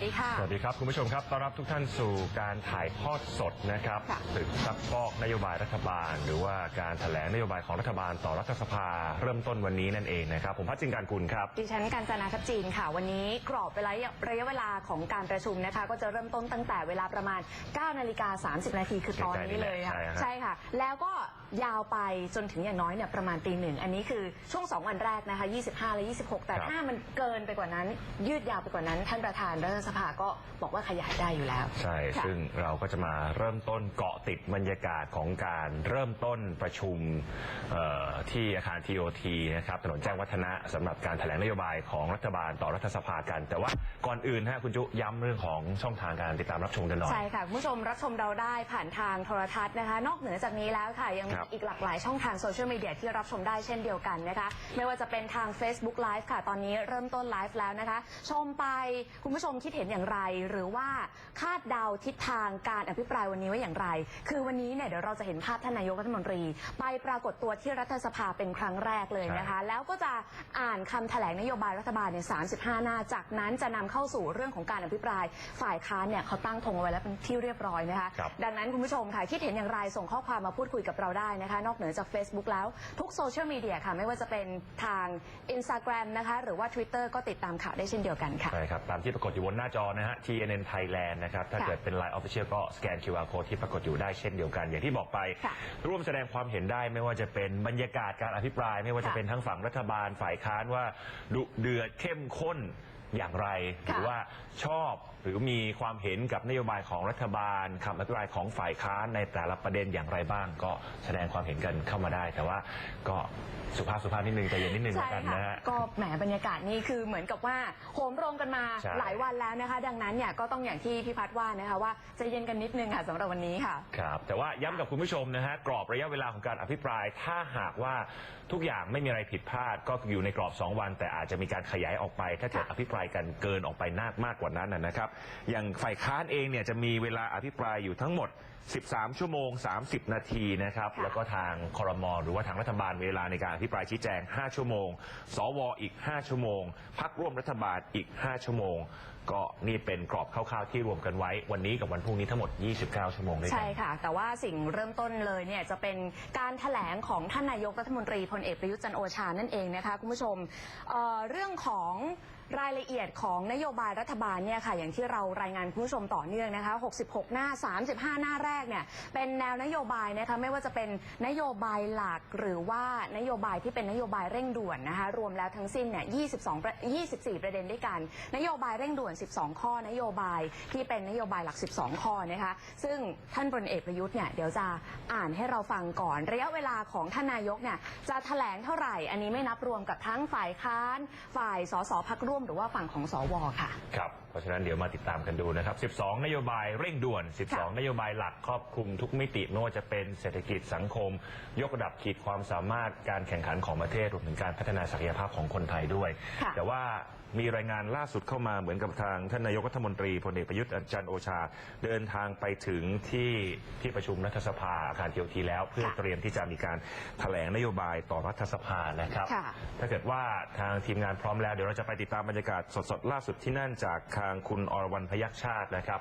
วัสดีค่ะ สวัสดีครับ คุณผู้ชมครับต้อนรับทุกท่านสู่การถ่ายทอดสดนะครับค่ะ ศึกซักฟอกนโยบายรัฐบาล หรือว่าการแถลงนโยบายของรัฐบาลต่อรัฐสภา เริ่มต้นวันนี้นั่นเองนะครับ ผมพัชจินการกุลครับ ดิฉันกัญจนาทัพจีนค่ะ วันนี้กรอบเวลาระยะเวลาของการประชุมนะคะ ก็จะเริ่มต้นตั้งแต่เวลาประมาณ9นาฬิกา30 นาทีคือตอนนี้เลยค่ะ ใช่ฮะ ใช่ค่ะ แล้วก็ยาวไปจนถึงอย่างน้อยเนี่ยประมาณตีหนึ่ง อันนี้คือช่วง 2 วันแรกนะคะ 25 และ 26 แต่ครับถ้ามันเกินไปกว่านั้น ยืดยาวไปกว่านั้น ท่านประธานรัฐสภาก็บอกว่าขยายได้อยู่แล้ว ใช่ ค่ะ ซึ่งเราก็จะมาเริ่มต้นเกาะติดบรรยากาศของการเริ่มต้นประชุมเอ่อที่อาคาร TOT นะครับถนนแจ้งวัฒนะสำหรับการแถลงนโยบายของรัฐบาลต่อรัฐสภากัน แต่ว่าก่อนอื่นฮะคุณจุย้ำเรื่องของช่องทางการติดตามรับชมกันหน่อย ใช่ค่ะคุณผู้ชมรับชมเราได้ผ่านทางโทรทัศน์นะคะ นอกเหนือจากนี้แล้วค่ะ ยังมีครับอีกหลากหลายช่องทางโซเชียลมีเดียที่รับชมได้เช่นเดียวกันนะคะ ไม่ว่าจะเป็นทาง Facebook Live ค่ะ ตอนนี้เริ่มต้นไลฟ์แล้วนะคะ ชมไปคุณผู้ชมคิดเห็นอย่างไร หรือว่าคาดเดาทิศทางการอภิปรายวันนี้ไว้อย่างไร คือวันนี้เนี่ยเดี๋ยวเราจะเห็นภาพท่านนายกรัฐมนตรี ไปปรากฏตัวที่รัฐสภาเป็นครั้งแรกเลยนะคะ แล้วก็จะอ่านคำแถลงนโยบายรัฐบาลเนี่ย35หน้า จากนั้นจะนำเข้าสู่เรื่องของการอภิปราย ฝ่ายค้านเนี่ยเขาตั้งธงเอาไว้แล้วเป็นที่เรียบร้อยนะคะครับดังนั้นคุณผู้ชมค่ะคิดเห็นอย่างไรส่งข้อความมาพูดคุยกับเราได้นะคะ นอกเหนือจาก Facebook แล้วทุกโซเชียลมีเดียค่ะไม่ว่าจะเป็นทาง Instagram นะคะหรือว่า Twitter ก็ติดตามข่าวได้เช่นเดียวกันค่ะใช่ครับตามที่ปรากฏอยู่บนหน้าจอนะฮะ TNN Thailand นะครับ ถ้าค่ะเกิดเป็น Line Official ก็สแกน QR Code ที่ปรากฏอยู่ได้เช่นเดียวกัน อย่างที่บอกไป ค่ะร่วมแสดงความเห็นได้ไม่ว่าจะเป็นบรรยากาศการอภิปราย ไม่ว่าจะค่ะเป็นทั้งฝั่งรัฐบาลฝ่ายค้านว่าดุเดือดเข้มข้น อย่างไร หรือว่าชอบหรือมีความเห็นกับนโยบายของรัฐบาลคำอภิปรายของฝ่ายค้านในแต่ละประเด็นอย่างไรบ้าง ก็แสดงความเห็นกันเข้ามาได้ แต่ว่าก็สุภาพสุภาพนิดนึงใจเย็นนิดนึงใช่แล้วกันค่ะนะฮะ ก็แหมบรรยากาศนี่คือเหมือนกับว่าโหมโรงกันมาใช่ หลายวันแล้วนะคะ ดังนั้นเนี่ยก็ต้องอย่างที่พี่พัดว่านะคะว่าใจะเย็นกันนิดนึงค่ะสำหรับวันนี้ค่ะ ครับแต่ว่าย้ำกับคุณผู้ชมนะฮะกรอบระยะเวลาของการอภิปราย ถ้าหากว่า ทุกอย่างไม่มีอะไรผิดพลาดก็อยู่ในกรอบ 2 วัน แต่อาจจะมีการขยายออกไป ถ้าเกิดอภิปรายกันเกินออกไปนากมากกว่านั้นนะครับ อย่างฝ่ายค้านเองเนี่ยจะมีเวลาอภิปรายอยู่ทั้งหมด 13 ชั่วโมง 30 นาทีนะครับแล้วก็ทางคอรมอหรือว่าทางรัฐบาลเวลาในการอภิปรายชี้แจง 5 ชั่วโมง สวอีก 5 ชั่วโมงพักร่วมรัฐบาลอีก 5 ชั่วโมง ก็นี่เป็นกรอบคร่าวๆที่รวมกันไว้ วันนี้กับวันพรุ่งนี้ทั้งหมด 29 ชั่วโมงด้วยกัใช่ค่ะ แต่ว่าสิ่งเริ่มต้นเลยเนี่ยจะเป็นการแถลงของท่านนายกรัฐมนตรีพลเอกประยุทธ์จันโอชานั่นเองนะคะคุณผู้ชมเเรื่องของ รายละเอียดของนโยบายรัฐบาลเนี่ยค่ะอย่างที่เรารายงานคุณผู้ชมต่อเนื่องนะคะ 66 หน้า 35 หน้าแรกเนี่ยเป็นแนวนโยบายนะคะไม่ว่าจะเป็นนโยบายหลักหรือว่านโยบายที่เป็นนโยบายเร่งด่วนนะคะรวมแล้วทั้งสิ้นเนี่ย 22 24 ประเด็นด้วยกัน นโยบายเร่งด่วน 12 ข้อนโยบายที่เป็นนโยบายหลัก 12 ข้อนะคะซึ่งท่านพลเอกประยุทธ์เนี่ยเดี๋ยวจะอ่านให้เราฟังก่อน ระยะเวลาของท่านนายกเนี่ยจะแถลงเท่าไหร่ อันนี้ไม่นับรวมกับทั้งฝ่ายค้าน ฝ่ายสสพักร่วมหรือว่าฝั่งของสวค่ะ ครับเพราะฉะนั้นเดี๋ยวมาติดตามกันดูนะครับ 12 นโยบายเร่งด่วน 12 นโยบายหลักครอบคลุมทุกมิติไม่ว่าจะเป็นเศรษฐกิจสังคม ยกระดับขีดความสามารถการแข่งขันของประเทศรวมถึงการพัฒนาศักยภาพของคนไทยด้วย ค่ะแต่ว่ามีรายงานล่าสุดเข้ามาเหมือนกับทางท่านนายกรัฐมนตรีพลเอกประยุทธ์จันทร์โอชา เดินทางไปถึงที่ที่ประชุมรัฐสภาอาคารเทียวทีแล้ว เพื่อค่ะ เตรียมที่จะมีการแถลงนโยบายต่อรัฐสภานะครับ ค่ะ ถ้าเกิดว่าทางทีมงานพร้อมแล้วเดี๋ยวเราจะไปติดตามบรรยากาศสดๆ ล่าสุดที่นั่นจากทางคุณอรวรรณพยัคฆ์ชาตินะครับ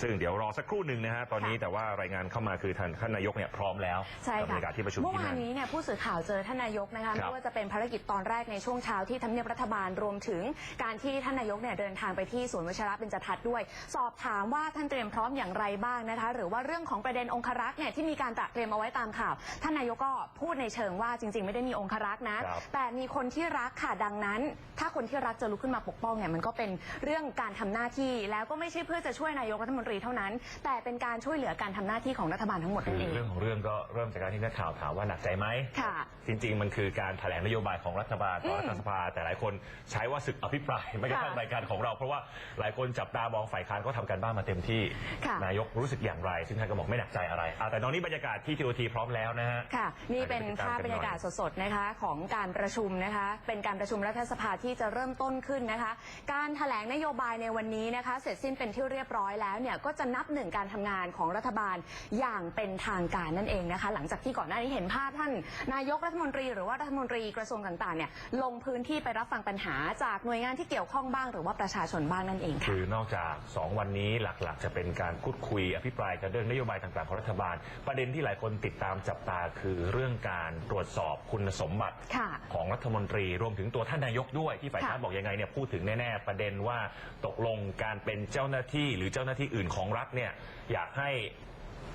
ซึ่งเดี๋ยวรอสักครู่หนึ่งนะฮะตอนนี้ค่ะแต่ว่ารายงานเข้ามาคือท่านท่านนายกเนี่ยพร้อมแล้วใช่กับค่ะบรรยากาศที่ประชุมเมื่อที่วานั่น นนี้เนี่ยผู้สื่อข่าวเจอท่านนายกนะคะครับไม่ว่าจะเป็นภารกิจตอนแรกในช่วงเช้าที่ทำเนียบรัฐบาลรวมถึงการที่ท่านนายกเนี่ยเดินทางไปที่ศูนย์วชิระเบญจทัศน์ด้วย สอบถามว่าท่านเตรียมพร้อมอย่างไรบ้างนะคะ หรือว่าเรื่องของประเด็นองครักษ์เนี่ยที่มีการตระเตรียมเอาไว้ตามข่าว ท่านนายกก็พูดในเชิงว่าจริง ๆ ไม่ได้มีองครักษ์นะ ครับ แต่มีคนที่รักค่ะดังนั้น ถ้าคนที่รักจะลุกขึ้นมาปกป้องเนี่ยมันก็เป็นเรื่องการทำหน้าที่แล้วก็ไม่ใช่เพื่อจะช่วยนายกรัฐมนตรีเท่านั้น แต่เป็นการช่วยเหลือการทำหน้าที่ของรัฐบาลทั้งหมดคืนั่อนเองเรื่องของเรื่องก็เริ่มจากการที่นักข่าวถามว่าหนักใจไหมค่ะจริง ๆ มันคือการแถลงนโยบายของรัฐบาลต่อรัฐสภา แต่หลายคนใช้ว่าศึกอภิปรายไม่กระทั่งค่ะรายการของเรา เพราะว่าหลายคนจับตามองฝ่ายค้านก็ทำการบ้านมาเต็มที่ค่ะนายกรู้สึกอย่างไร ซึ่งท่านก็บอกไม่หนักใจอะไรอะแต่ตอนนี้บรรยากาศที่ทีโอทีพร้อมแล้วนะฮะค่ะนี่เป็นภาพบรรยากาศสดๆนะคะของการประชุมนะคะ เป็นการประชุมรัฐสภาที่จะเริ่มต้นขึ้นนะคะ การแถลงนโยบายในวันนี้นะคะเสร็จสิ้นเป็นที่เรียบร้อยแล้วเนี่ยก็จะนับหนึ่งการทำงานของรัฐบาลอย่างเป็นทางการนั่นเองนะคะ หลังจากที่ก่อนหน้านี้เห็นภาพท่านนายกรัฐมนตรีหรือว่ารัฐมนตรีกระทรวงต่างๆเนี่ยลงพื้นที่ไปรับฟังปัญหาจากหน่วยงานงานที่เกี่ยวข้องบ้าง หรือว่าประชาชนบ้างนั่นเองค่ะ คือนอกจาก 2 วันนี้หลักๆ จะเป็นการพูดคุยอภิปรายกันเรื่องนโยบายต่างๆของรัฐบาล ประเด็นที่หลายคนติดตามจับตาคือเรื่องการตรวจสอบคุณสมบัติค่ะของรัฐมนตรีรวมถึงตัวท่านนายกด้วยที่ฝ่ายค้านค่ะบอกยังไงเนี่ยพูดถึงแน่ๆประเด็นว่าตกลงการเป็นเจ้าหน้าที่หรือเจ้าหน้าที่อื่นของรัฐเนี่ยอยากให้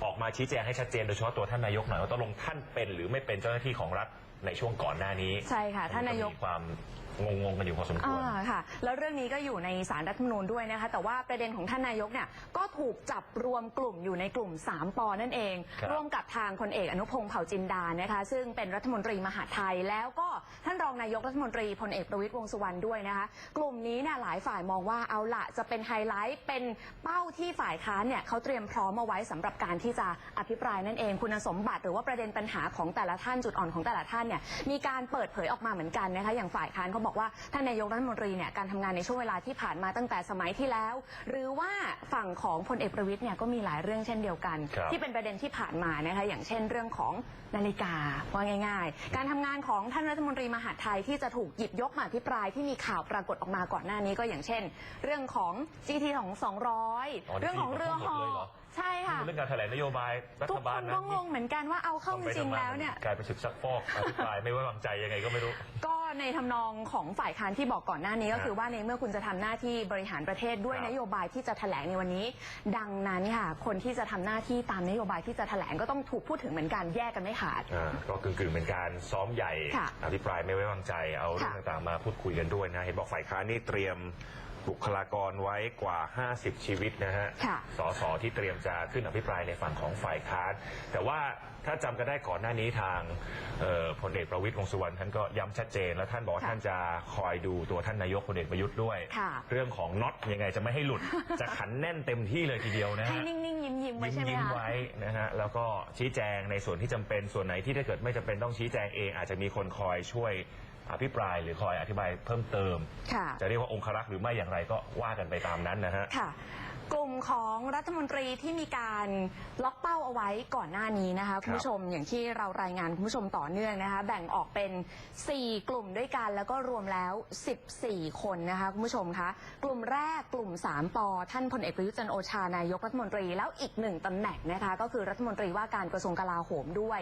ออกมาชี้แจงให้ชัดเจนโดยเฉพาะตัวท่านนายกหน่อยว่าตกลงท่านเป็นหรือไม่เป็นเจ้าหน้าที่ของรัฐในช่วงก่อนหน้านี้ใช่ค่ะท่านนายก มีความ งงๆกันอยู่พอสมควร อ่าค่ะ แล้วเรื่องนี้ก็อยู่ในสารรัฐธรรมนูญด้วยนะคะ แต่ว่าประเด็นของท่านนายกเนี่ยก็ถูกจับรวมกลุ่มอยู่ในกลุ่ม 3ปอนั่นเอง ครับร่วมกับทางพลเอกอนุพงศ์เผ่าจินดานะคะซึ่งเป็นรัฐมนตรีมหาดไทย แล้วก็ท่านรองนายกรัฐมนตรีพลเอกประวิตรวงษ์สุวรรณด้วยนะคะกลุ่มนี้เนี่ยหลายฝ่ายมองว่าเอาละจะเป็นไฮไลท์เป็นเป้าที่ฝ่ายค้านเนี่ยเขาเตรียมพร้อมเอาไว้สำหรับการที่จะอภิปรายนั่นเองคุณสมบัติหรือว่าประเด็นปัญหาของแต่ละท่านจุดอ่อนของแต่ละท่านเนี่ยมีการเปิดเผยออกมาเหมือนกันนะคะอย่างฝ่ายค้านเขาบอกว่าท่านนายกรัฐมนตรีเนี่ยการทำงานในช่วงเวลาที่ผ่านมาตั้งแต่สมัยที่แล้ว หรือว่าฝั่งของพลเอกประวิตยเนี่ยก็มีหลายเรื่องเช่นเดียวกัน ครับ ที่เป็นประเด็นที่ผ่านมานะคะอย่างเช่นเรื่องของนาฬิกาว่าง่าย ๆ การทำงานของท่านรัฐมนตรีมหาดไทยที่จะถูกหยิบยกมาอภิปรายที่มีข่าวปรากฏออกมาก่อนหน้านี้ก็อย่างเช่น เรื่องของ GT ของอ๋อ200เรื่องของเรือที่ห่อหมดเลยเหรอ ใช่ค่ะ เรื่องการแถลงนโยบายรัทุฐกคบาลนนะก็งงเหมือนกันว่าเอาเข้าจริงๆแล้วเนี่ย กลายเป็นศึกซักฟอกอภิปรายไม่ไว้วางใจยังไงก็ไม่รู้ ก็ในทำนองของฝ่ายค้านที่บอกก่อนหน้านี้ก็คือว่าในเมื่อคุณจะทำหน้าที่บริหารประเทศด้วยครับ นโยบายที่จะแถลงในวันนี้ ดังนั้นค่ะ คนที่จะทำหน้าที่ตามนโยบายที่จะแถลงก็ต้องถูกพูดถึงเหมือนกันแยกกันไม่ขาด อ่าก็กึ่งๆเป็นการซ้อมใหญ่ค่ะอภิปรายไม่ไว้วางใจเอาเรื่องค่ะ ต่างๆมาพูดคุยกันด้วยนะเห็นบอกฝ่ายค้านนี่เตรียม บุคลากรไว้กว่า 50 ชีวิตนะฮะ ค่ะสสที่เตรียมจะขึ้นอภิปรายในฝั่งของฝ่ายค้าน แต่ว่าถ้าจำกันได้ก่อนหน้านี้ทางเอ่อพลเอกประวิตรวงษ์สุวรรณท่านก็ย้ำชัดเจน แล้วท่านบอกว่าค่ะท่านจะคอยดูตัวท่านนายกพลเอกประยุทธ์ด้วย ค่ะ เรื่องของน็อตยังไงจะไม่ให้หลุด จะขันแน่นเต็มที่เลยทีเดียวนะให้ฮะ นิ่งๆ ยิ้มๆไว้ยิ้มใช่ไหมยิ้มคะ ไว้นะฮะแล้วก็ชี้แจงในส่วนที่จำเป็นส่วนไหนที่ถ้าเกิดไม่จำเป็นต้องชี้แจงเอง อาจจะมีคนคอยช่วย อภิปรายหรือคอยอธิบายเพิ่มเติม ค่ะ จะเรียกว่าองครักษ์หรือไม่อย่างไรก็ว่ากันไปตามนั้นนะฮะ ค่ะ กลุ่มของรัฐมนตรีที่มีการล็อกเป้าเอาไว้ก่อนหน้านี้นะคะคุณผู้ชมอย่างที่เรารายงานคุณผู้ชมต่อเนื่องนะคะ แบ่งออกเป็น 4 กลุ่มด้วยกันแล้วก็รวมแล้ว 14 คนนะคะคุณผู้ชมคะกลุ่มแรกกลุ่ม 3ปอท่านพลเอกประยุทธ์จันทร์โอชานายกรัฐมนตรีแล้วอีกหนึ่งตำแหน่งนะคะก็คือรัฐมนตรีว่าการกระทรวงกลาโหมด้วย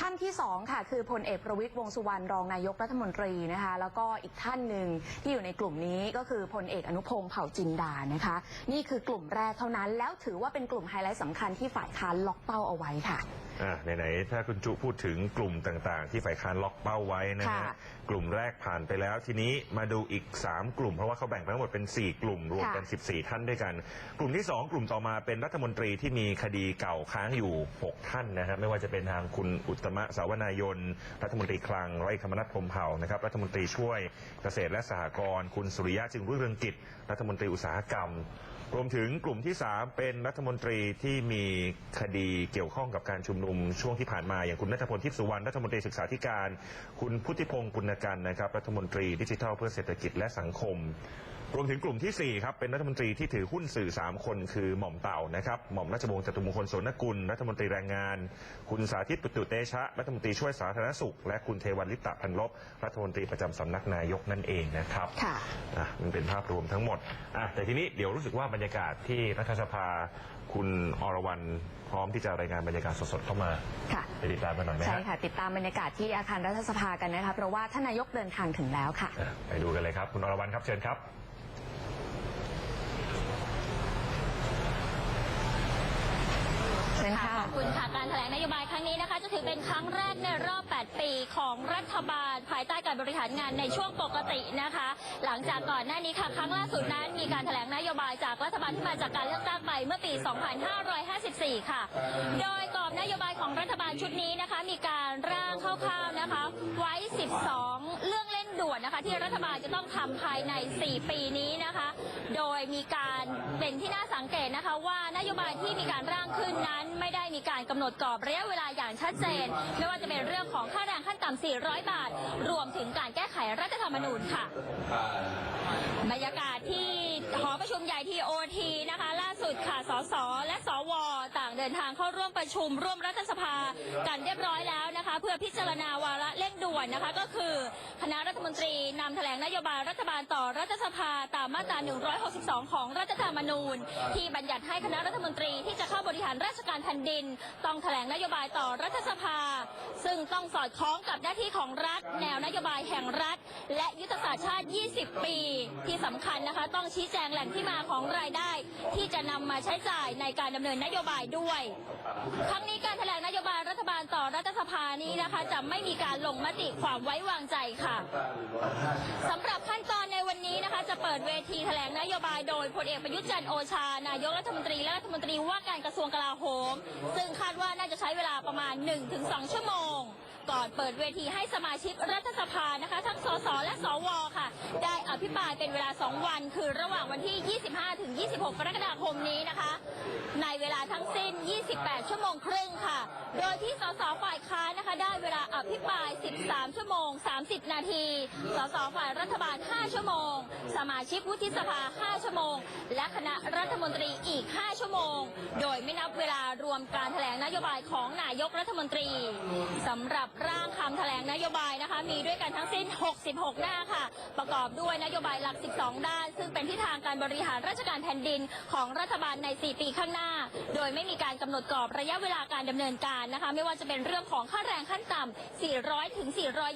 ท่านที่สองค่ะ คือพลเอกประวิตยวงษ์สุวรรณรองนายกรัฐมนตรีนะคะ แล้วก็อีกท่านหนึ่งที่อยู่ในกลุ่มนี้ก็คือพลเอกอนุพงศ์เผ่าจินดานะคะ นี่คือกลุ่มแรกเท่านั้น แล้วถือว่าเป็นกลุ่มไฮไลท์สำคัญที่ฝ่ายค้านล็อกเป้าเอาไว้ค่ะอ่าไหนๆถ้าคุณจุพูดถึงกลุ่มต่างๆ ที่ฝ่ายค้านล็อกเป้าไว้นะฮะค่ะกลุ่มแรกผ่านไปแล้วทีนี้มาดูอีก 3 กลุ่มเพราะว่าเขาแบ่งไปทั้งหมดเป็น 4 กลุ่มรวมกัน14 ท่านด้วยกัน กลุ่มที่ 2 กลุ่มต่อมาเป็นรัฐมนตรีที่มีคดีเก่าค้างอยู่ 6 ท่านนะฮะไม่ว่าจะเป็นทางคุณอุตตมะสาวนายน รัฐมนตรีคลังร้อยเอกธรรมนัฐพรหมเผ่านะครับรัฐมนตรีช่วยเกษตรและสหกรณ์คุณสุริยะจึงรุ่งเรืองกิจ รัฐมนตรีอุตสาหกรรม รวมถึงกลุ่มที่ 3 เป็นรัฐมนตรีที่มีคดีเกี่ยวข้องกับการชุมนุมช่วงที่ผ่านมาอย่างคุณนัทพลทิพย์สุวรรณรัฐมนตรีศึกษาธิการ คุณพุทธิพงศ์ปุณกันนะครับรัฐมนตรีดิจิทัลเพื่อเศรษฐกิจและสังคม รวมถึงกลุ่มทีสี่ 4 ครับ เป็นรัฐมนตรีที่ถือหุ้นสื่อ 3 คนคือหม่อมเต่านะครับ หม่อมราชวงศ์จตุมงคลโสนกุล รัฐมนตรีแรงงาน คุณสาธิตปุตุเตชะ รัฐมนตรีช่วยสาธารณสุข และคุณเทวันลิปตะพันลบ รัฐมนตรีประจำสำนักนายกนั่นเองนะครับ ค่ะอะมันเป็นภาพรวมทั้งหมดอะแต่ทีนี้เดี๋ยวรู้สึกว่าบรรยากาศที่รัฐสภา คุณอรวรรณพร้อมที่จะรายงานบรรยากาศสดๆเข้ามาค่ะไปติดตามกันหน่อยไหมใช่ฮะค่ะติดตามบรรยากาศที่อาคารรัฐสภากันนะคะเพราะว่าท่านนายกเดินทางถึงแล้วค่ะอะไปดูกันเลยครับ คุณอรวรรณครับเชิญครับ เชิญค่ะ ขอบคุณค่ะการแถลงนโยบายครั้งนี้นะคะ จะถือเป็นครั้งแรกในรอบ 8 ปีของรัฐบาล ภายใต้การบริหารงานในช่วงปกตินะคะ หลังจากก่อนหน้านี้ค่ะ ครั้งล่าสุดนั้นมีการแถลงนโยบายจากรัฐบาลที่มาจากการเลือกตั้งไปเมื่อปี 2554 ค่ะ โดยกรอบนโยบายของรัฐบาลชุดนี้นะคะ มีการร่างคร่าวๆนะคะ ไว้ 12 เรื่องเร่ง ด่วนนะคะ ที่รัฐบาลจะต้องทำภายใน 4 ปีนี้นะคะ โดยมีการเป็นที่น่าสังเกตนะคะว่านโยบายที่มีการร่างขึ้นนั้น การกำหนดกรอบระยะเวลาอย่างชัดเจน ไม่ว่าจะเป็นเรื่องของค่าแรงขั้นต่ำ400 บาท รวมถึงการแก้ไขรัฐธรรมนูญค่ะ บรรยากาศที่หอประชุมใหญ่ทีโอทีนะคะ ล่าสุดค่ะ สส และสว ต่างเดินทางเข้าร่วมประชุม ร่วมรัฐสภากันเรียบร้อยแล้วนะคะ เพื่อพิจารณาวาระเร่งด่วนนะคะ ก็คือคณะรัฐมนตรีนำแถลงนโยบายรัฐบาลต่อรัฐสภาตามมาตรา 162 ของรัฐธรรมนูญ ที่บัญญัติให้คณะรัฐมนตรีที่จะเข้าบริหารราชการแผ่นดินต้องแถลงนโยบายต่อรัฐสภา ซึ่งต้องสอดคล้องกับหน้าที่ของรัฐ แนวนโยบายแห่งรัฐ และยุทธศาสตร์ชาติ 20 ปี ที่สำคัญนะคะ ต้องชี้แจงแหล่งที่มาของรายได้ ที่จะนำมาใช้จ่ายในการดำเนินนโยบายด้วยครั้งนี้การแถลงนโยบายรัฐบาลต่อรัฐสภานี้นะคะ จะไม่มีการลงมติความไว้วางใจค่ะสำหรับขั้นตอนในวันนี้นะคะ จะเปิดเวทีแถลงนโยบายโดยพลเอกประยุทธ์จันทร์โอชา นายกรัฐมนตรีและรัฐมนตรีว่าการกระทรวงกลาโหมซึ่งคาดว่าน่าจะใช้เวลาประมาณ 1-2 ชั่วโมง ก่อนเปิดเวทีให้สมาชิกรัฐสภานะคะ ทั้งสสและสวค่ะ ได้อภิปรายเป็นเวลา 2 วัน คือระหว่างวันที่ 25ถึง26 กรกฎาคมนี้นะคะ ใน 18 ชั่วโมงครึ่งค่ะ โดยที่สสฝ่ายค้านนะคะได้เวลาอภิปราย 13 ชั่วโมง 30 นาที สสฝ่ายรัฐบาล 5 ชั่วโมง สมาชิกวุฒิสภา 5 ชั่วโมง และคณะรัฐมนตรีอีก 5 ชั่วโมง โดยไม่นับเวลารวมการแถลงนโยบายของนายกรัฐมนตรี สำหรับร่างคำแถลงนโยบายนะคะ มีด้วยกันทั้งสิ้น 66 หน้าค่ะ ประกอบด้วยนโยบายหลัก 12 ด้าน ซึ่งเป็นทิศทางการบริหารราชการแผ่นดินของรัฐบาลใน 4 ปีข้างหน้า โดยไม่มีการกำหนดกรอบระยะเวลาการดำเนินการนะคะ ไม่ว่าจะเป็นเรื่องของค่าแรงขั้นต่ำ400 ถึง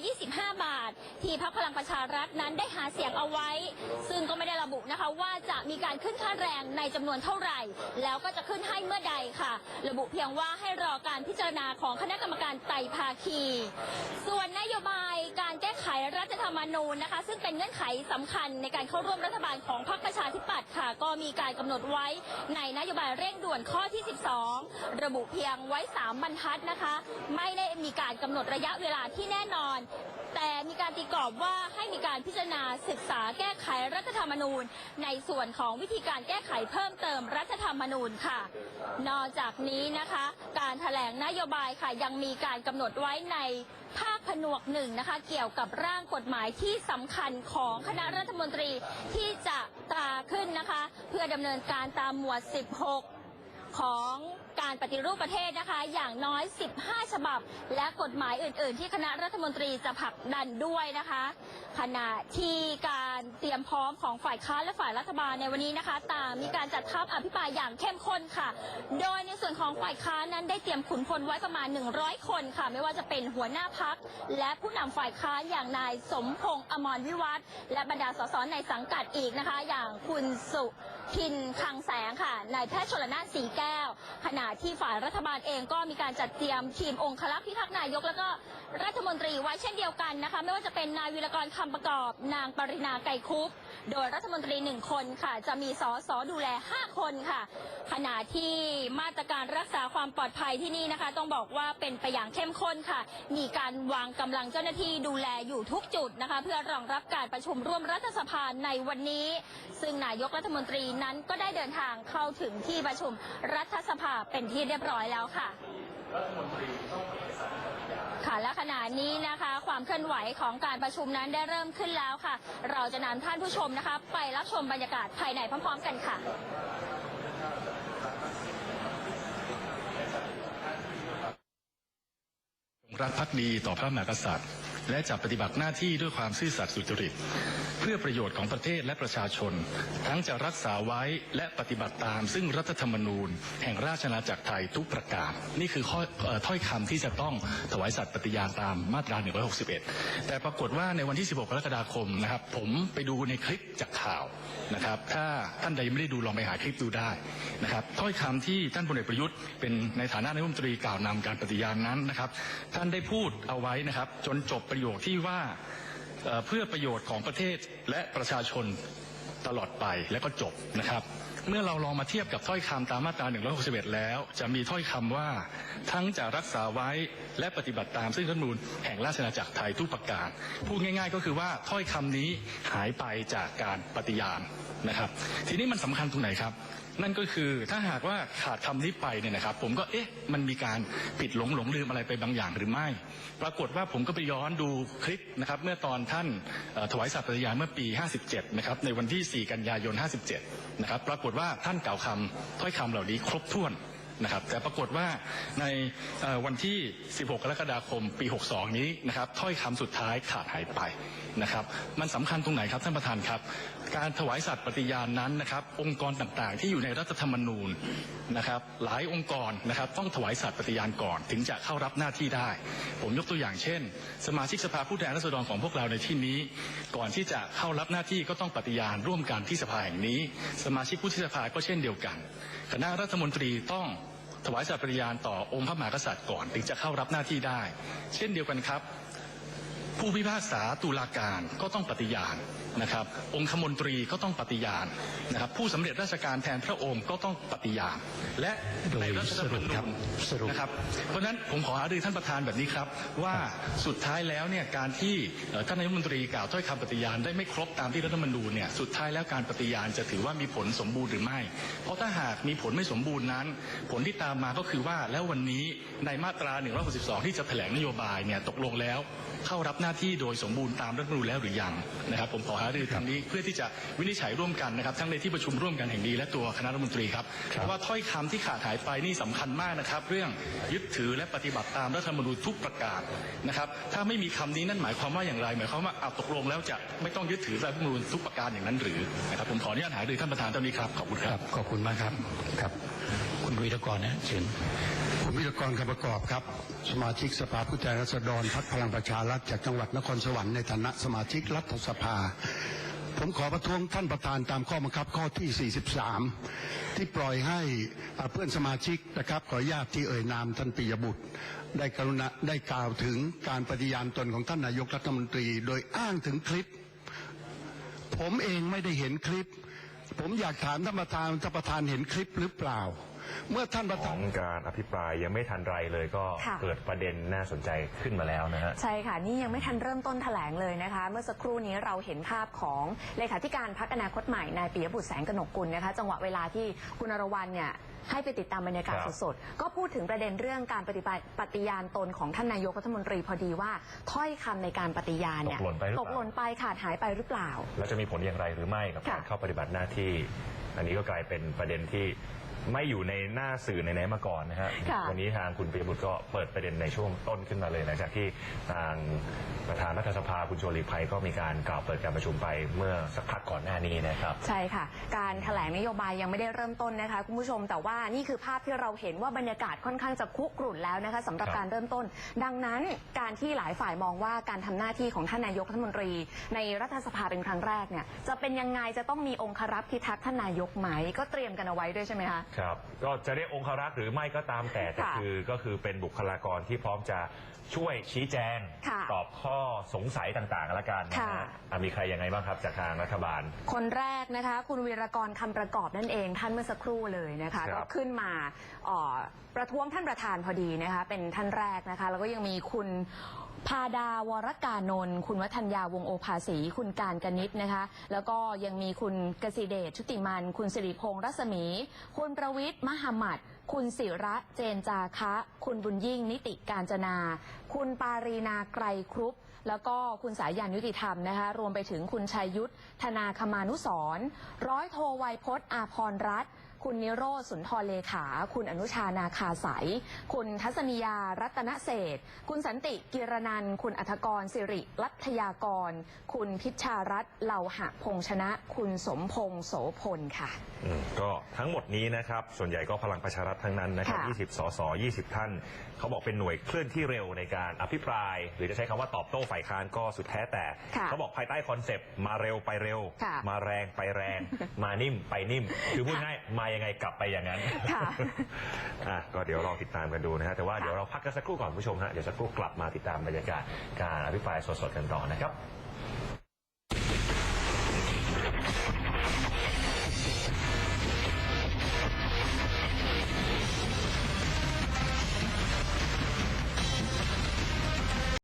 425 บาท ที่พรรคพลังประชารัฐนั้นได้หาเสียงเอาไว้ ซึ่งก็ไม่ได้ระบุนะคะว่าจะมีการขึ้นค่าแรงในจำนวนเท่าไหร่ แล้วก็จะขึ้นให้เมื่อใดค่ะ ระบุเพียงว่าให้รอการพิจารณาของคณะกรรมการไต่ภาคี ส่วนนโยบายการแก้ไขรัฐธรรมนูญนะคะ ซึ่งเป็นเงื่อนไขสำคัญในการเข้าร่วมรัฐบาลของพรรคประชาธิปัตย์ค่ะ ก็มีการกำหนดไว้ในนโยบายเร่งด่วนข้อที่ 12ระบุเพียงไว้ 3 บรรทัดนะคะ ไม่ได้มีการกำหนดระยะเวลาที่แน่นอน แต่มีการตีกรอบว่าให้มีการพิจารณาศึกษาแก้ไขรัฐธรรมนูญ ในส่วนของวิธีการแก้ไขเพิ่มเติมรัฐธรรมนูญค่ะ นอกจากนี้นะคะ การแถลงนโยบายค่ะยังมีการกำหนดไว้ในภาคผนวกหนึ่งนะคะ เกี่ยวกับร่างกฎหมายที่สำคัญของคณะรัฐมนตรีที่จะตราขึ้นนะคะ เพื่อดำเนินการตามหมวด 16 ของ การปฏิรูปประเทศนะคะ อย่างน้อย 15 ฉบับ และกฎหมายอื่น ๆ ที่คณะรัฐมนตรีจะผลักดันด้วยนะคะขณะที่การเตรียมพร้อมของฝ่ายค้านและฝ่ายรัฐบาลในวันนี้นะคะต่างมีการจัดทัพอภิปรายอย่างเข้มข้นค่ะ โดยในส่วนของฝ่ายค้านนั้นได้เตรียมขุนพลไว้ประมาณ 100 คนค่ะ ไม่ว่าจะเป็นหัวหน้าพัก และผู้นำฝ่ายค้านอย่างนายสมพงษ์อมรวิวัฒน์และบรรดาสสในสังกัดอีกนะคะ อย่างคุณสุพินคังแสงค่ะนายแพทย์ชลนานสีแก้ว ขณะที่ฝ่ายรัฐบาลเองก็มีการจัดเตรียมทีมองคลักษ์พิทักษ์นายก แล้วก็รัฐมนตรีไว้เช่นเดียวกันนะคะ ไม่ว่าจะเป็นนายวิรกรคำประกอบ นางปรินาไกรคุป โดยรัฐมนตรีหนึ่งคนค่ะ จะมีสอสอดูแล 5 คนค่ะ ขณะที่มาตรการรักษาความปลอดภัยที่นี่นะคะ ต้องบอกว่าเป็นไปอย่างเข้มข้นค่ะ มีการวางกำลังเจ้าหน้าที่ดูแลอยู่ทุกจุดนะคะ เพื่อรองรับการประชุมร่วมรัฐสภาในวันนี้ ซึ่งนายกรัฐมนตรีนั้นก็ได้เดินทางเข้าถึงที่ประชุมรัฐสภาเป็นที่เรียบร้อยแล้วค่ะ ค่ะและขณะนี้นะคะ ความเคลื่อนไหวของการประชุมนั้นได้เริ่มขึ้นแล้วค่ะ เราจะนำท่านผู้ชมนะคะ ไปรับชมบรรยากาศภายในพร้อม ๆ กันค่ะรักพักดีต่อพระมหากษัตริย์ และจะปฏิบัติหน้าที่ด้วยความซื่อสัตย์สุจริต เพื่อประโยชน์ของประเทศและประชาชน ทั้งจะรักษาไว้และปฏิบัติตาม ซึ่งรัฐธรรมนูญ แห่งราชอาณาจักรไทยทุกประการนี่คือข้อถ้อยคำที่จะต้องถวายสัตย์ปฏิญาณตามมาตรา 161 แต่ปรากฏว่าในวันที่ 16 กรกฎาคมนะครับ ผมไปดูในคลิปจากข่าวนะครับ ถ้าท่านใดไม่ได้ดูลองไปหาคลิปดูได้นะครับถ้อยคำที่ท่านพลเอกประยุทธ์เป็นในฐานะนายกรัฐมนตรีกล่าวนำการปฏิญาณนั้นนะครับ ท่านได้พูดเอาไว้นะครับ จนจบประโยคที่ว่าเอ่อเพื่อประโยชน์ของประเทศและประชาชนตลอดไปแล้วก็จบนะครับ เมื่อเราลองมาเทียบกับถ้อยคำตามมาตรา 161 แล้ว จะมีถ้อยคำว่าทั้งจะรักษาไว้และปฏิบัติตามซึ่งรัฐมนูญแห่งราชอาณาจักรไทยทุกประการ พูดง่าย ๆ ก็คือว่าถ้อยคำนี้หายไปจากการปฏิญาณนะครับ ทีนี้มันสำคัญตรงไหนครับ นั่นก็คือถ้าหากว่าขาดคำนี้ไปเนี่ยนะครับ ผมก็เอ๊ะมันมีการผิดหลงหลงลืมอะไรไปบางอย่างหรือไม่ ปรากฏว่าผมก็ไปย้อนดูคลิปนะครับเมื่อตอนท่านถวายสัตย์ปฏิญาณเมื่อปี 57 นะครับในวันที่ 4 กันยายน 57 นะครับปรากฏว่าท่านกล่าวคำถ้อยคำเหล่านี้ครบถ้วน นะครับแต่ปรากฏว่าในวันที่ 16 กรกฎาคม ปี 62 นี้นะครับถ้อยคำสุดท้ายขาดหายไปนะครับมันสำคัญตรงไหนครับท่านประธานครับ การถวายสัตย์ปฏิญาณนั้นนะครับองค์กรต่างๆ ที่อยู่ในรัฐธรรมนูญนะครับหลายองค์กรนะครับต้องถวายสัตย์ปฏิญาณก่อน ถึงจะเข้ารับหน้าที่ได้ ผมยกตัวอย่างเช่น สมาชิกสภาผู้แทนราษฎรของพวกเราในที่นี้ ก่อนที่จะเข้ารับหน้าที่ก็ต้องปฏิญาณร่วมกันที่สภาแห่งนี้ สมาชิกผู้ที่สภาก็เช่นเดียวกัน คณะรัฐมนตรีต้อง ถวายสัตย์ปริญาณต่อองค์พระมหากษัตริย์ก่อน ถึงจะเข้ารับหน้าที่ได้ เช่นเดียวกันครับ ผู้พิพากษาตุลาการก็ต้องปฏิญาณนะครับ องคมนตรีก็ต้องปฏิญาณนะครับ ผู้สำเร็จราชการแทนพระองค์ก็ต้องปฏิญาณ และโดยในรัฐธรรมสรุปนูครับญสรุปนะครับ เพราะฉะนั้นผมขอหารือท่านประธานแบบนี้ครับ ว่าสุดท้ายแล้วเนี่ยการที่เอ่อท่านนายกรัฐมนตรีกล่าวถ้อยคำปฏิญาณได้ไม่ครบตามที่รัฐธรรมนูญเนี่ยสุดท้ายแล้วการปฏิญาณจะถือว่ามีผลสมบูรณ์หรือไม่ เพราะถ้าหากมีผลไม่สมบูรณ์นั้น ผลที่ตามมาก็คือว่าแล้ววันนี้ในมาตรา 162 ที่จะแถลงนโยบายเนี่ยตกลงแล้วเข้ารับหน้าที่โดยสมบูรณ์ตามรัฐธรรมนูญแล้วหรือยังนะครับ ผมขอหารือตรงนี้เพื่อที่จะวินิจฉัยร่วมกันนะครับ ทั้งในที่ประชุมร่วมกันแห่งนี้และตัวคณะรัฐมนตรีครับเพราะว่าถ้อยคำที่ขาดหายไปนี่สำคัญมากนะครับ เรื่องยึดถือและปฏิบัติตามรัฐธรรมนูญทุกประการนะครับ ถ้าไม่มีคำนี้นั่นหมายความว่าอย่างไร หมายความว่าเอาตกลงแล้วจะไม่ต้องยึดถือรัฐธรรมนูญทุกประการอย่างนั้นหรือนะครับผมขออนุญาตหารือท่านประธานเท่านี้ครับขอบคุณคครัรับบขอบคุณมากครับครับ คุณวีรกรนะเชิญ ผมวิรกรคำประกอบครับ สมาชิกสภาผู้แทนราษฎรพักพลังประชารัฐจากจังหวัดนครสวรรค์ในฐานะสมาชิกรัฐสภา ผมขอประท้วงท่านประธานตามข้อบังคับข้อที่ 43 ที่ปล่อยให้เพื่อนสมาชิกนะครับขออนุญาตที่เอ่ยนามท่านปิยบุตร ได้กรุณาได้กล่าวถึงการปฏิญาณตนของท่านนายกรัฐมนตรี โดยอ้างถึงคลิป ผมเองไม่ได้เห็นคลิป ผมอยากถามท่านประธานท่านประธานเห็นคลิปหรือเปล่า เมื่อท่านประขธาอน งการอภิปรายยังไม่ทันไรเลยก็ค่ะ เกิดประเด็นน่าสนใจขึ้นมาแล้วนะฮะ ใช่ค่ะ นี่ยังไม่ทันเริ่มต้นแถลงเลยนะคะ เมื่อสักครู่นี้เราเห็นภาพของเลขาธิการพักอนาคตใหม่นายปิยบุตรแสงกนกกุลนะคะ จังหวะเวลาที่คุณอรวรรณเนี่ยให้ไปติดตามบรรยากาศครับสดๆ ก็พูดถึงประเด็นเรื่องการปฏิบัติปฏิญาณตนของท่านนายกรัฐมนตรีพอดีว่าถ้อยคำในการปฏิญาณตเนี่ยกหล่นไปหรือตเปกหล่ล่านไปขาดหายไปหรือเปล่า แล้วจะมีผลอย่างไรหรือไม่กับการค่ะเข้าปฏิบัติหน้าที่ อันนี้ก็กลายเป็นประเด็นที่ ไม่อยู่ในหน้าสื่อในไหนๆมาก่อนนะฮะค่ะ วันนี้ทางคุณปิยบุตรก็เปิดประเด็นในช่วงต้นขึ้นมาเลยหลังจากที่ทางประธานรัฐสภาคุณชวนหลีกภัยก็มีการกล่าวเปิดการประชุมไปเมื่อสักพักก่อนหน้านี้นะครับ ใช่ค่ะ การแถลงนโยบายยังไม่ได้เริ่มต้นนะคะคุณผู้ชม แต่ว่านี่คือภาพที่เราเห็นว่าบรรยากาศค่อนข้างจะคุกรุ่นแล้วนะคะสำหรับครับการเริ่มต้น ดังนั้นการที่หลายฝ่ายมองว่าการทำหน้าที่ของท่านนายกรัฐมนตรี ในรัฐสภาเป็นครั้งแรกเนี่ยจะเป็นยังไงจะต้องมีองครักษ์พิทักษ์ท่านนายกไหมก็เตรียมกันเอาไว้ด้วยใช่ไหมคะครับก็จะเรียกองครักษ์หรือไม่ก็ตามแต่แต่ค่ะคือก็คือเป็นบุคลากรที่พร้อมจะช่วยชี้แจง ค่ะตอบข้อสงสัยต่างๆแล้วกันนะค่ะ ฮะอะมีใครยังไงบ้างครับจากทางรัฐบาล คนแรกนะคะ คุณวีรกรคำประกอบนั่นเองท่านเมื่อสักครู่เลยนะคะครัก็บขึ้นมาเอ่อประท้วงท่านประธานพอดีนะคะ เป็นท่านแรกนะคะ แล้วก็ยังมีคุณ พาดาวรกานนท์คุณวัฒนยาวงโอภาสี คุณการกนิษฐ์นะคะ แล้วก็ยังมีคุณกสิเดชชุติมัน คุณสิริพงษ์รัศมี คุณประวิทย์มหามัดคุณศิระเจนจาคะ คุณบุญยิ่งนิติการจนา คุณปารีนาไกรครุปแล้วก็คุณสายันยุติธรรมนะคะ รวมไปถึงคุณชัยยุทธธนาคมานุสรร้อยโทไวยพจน์อาพรรัตน์ คุณนิโรธสุนทรเลขา คุณอนุชานาคาสายคุณทัศนียารัตนเศรษฐ์คุณสันติกิรนันท์คุณอัธกรสิริรัตยากร คุณพิชชารัตน์เหล่าหะพงษ์ชนะ คุณสมพงษ์โสพลค่ะ อืมก็ทั้งหมดนี้นะครับ ส่วนใหญ่ก็พลังประชารัฐทั้งนั้นนะครับ ค่ะ 20 สส 20 ท่าน เขาบอกเป็นหน่วยเคลื่อนที่เร็วในการอภิปราย หรือจะใช้คำว่าตอบโต้ฝ่ายค้านก็สุดแท้แต่ ค่ะเขาบอกภายใต้คอนเซปต์มาเร็วไปเร็ว ค่ะมาแรงไปแรง มานิ่มไปนิ่ม คือพูดง่ายมายังไงกลับไปอย่างนั้นค่ะ อะก็เดี๋ยวรอติดตามกันดูนะฮะแต่ว่าเดี๋ยวเราพักกันสักครู่ก่อนคุณผู้ชมฮะเดี๋ยวสักครู่กลับมาติดตามบรรยากาศการอภิปรายสดๆกันต่อนะครับ